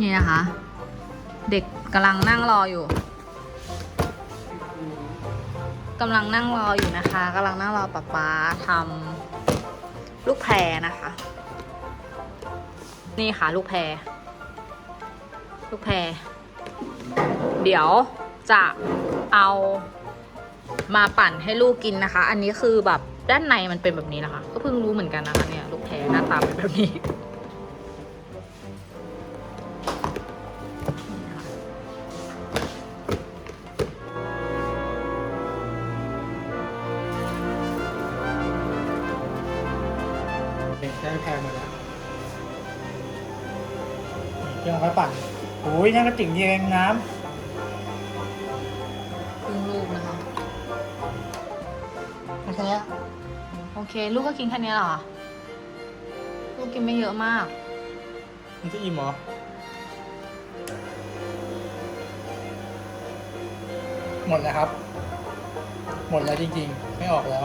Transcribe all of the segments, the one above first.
นี่นะคะ เด็กกำลังนั่งรออยู่กำลังนั่งรออยู่นะคะกำลังนั่งรอป๊าป๊าทำลูกแพรนะคะ นี่ค่ะลูกแพรลูกแพรเดี๋ยวจะเอามาปั่นให้ลูกกินนะคะ อันนี้คือแบบด้านในมันเป็นแบบนี้นะคะ ก็เพิ่งรู้เหมือนกันนะคะเนี่ย ลูกแพรหน้าตาเป็นแบบนี้ ได้แพงหมดแล้วนี่เครื่องไฟปั่นโอ้ยนั่นก็ติ่งเดียวเองน้ครึ่งลูกนะคะำแค่เนี้ยโอเค ลูกก็กินแค่นี้เหรอ ลูกกินไม่เยอะมาก มันจะอิ่มเหรอหมดแล้วครับ หมดแล้วจริงๆ ไม่ออกแล้ว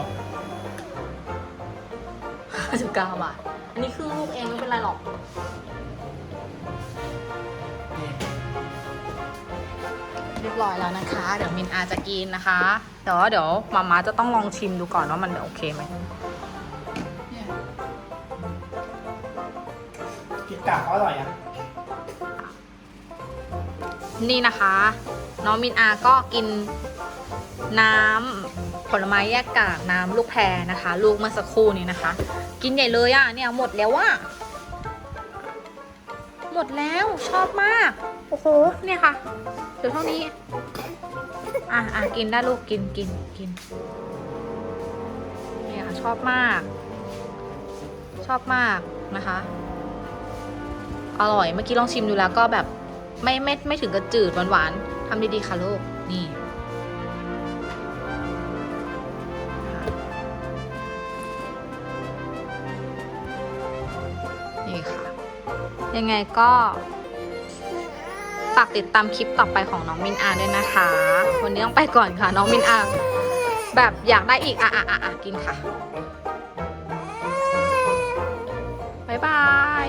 59 บาท อันนี้ครึ่งลูกเองไม่เป็นไรหรอกนี่เรียบร้อยแล้วนะคะ เดี๋ยวมินอาจะกินนะคะแต่ว่าเดี๋ยวมาม่าจะต้องลองชิมดูก่อนว่ามันโอเคไหมเนี่ยกินกากเขาอร่อยอะ นี่นะคะ น้องมินอาก็กินน้ำ ผลไม้แยกกากน้ำลูกแพรนะคะ ลูกเมื่อสักครู่นี้นะคะ กินใหญ่เลยอะ่ะเนี่ยหมดแล้วอะหมดแล้วชอบมาก โอ้โหเนี่ยค่ะเดี๋ยวเท่านี้ อะอะกินได้ลูกกินกินกินเนี่ยค่ะชอบมาก ชอบมากนะคะ อร่อยเมื่อกี้ลองชิมดูแล้วก็แบบไม่ไม่ไม่ถึงกับจืดหวานๆทำดีๆค่ะลูกนี่นี่ ยังไงก็ฝากติดตามคลิปต่อไปของน้องมินอาด้วยนะคะ วันนี้ต้องไปก่อนค่ะ น้องมินอา แบบอยากได้อีกอะอะอะอะกินค่ะ บ๊ายบาย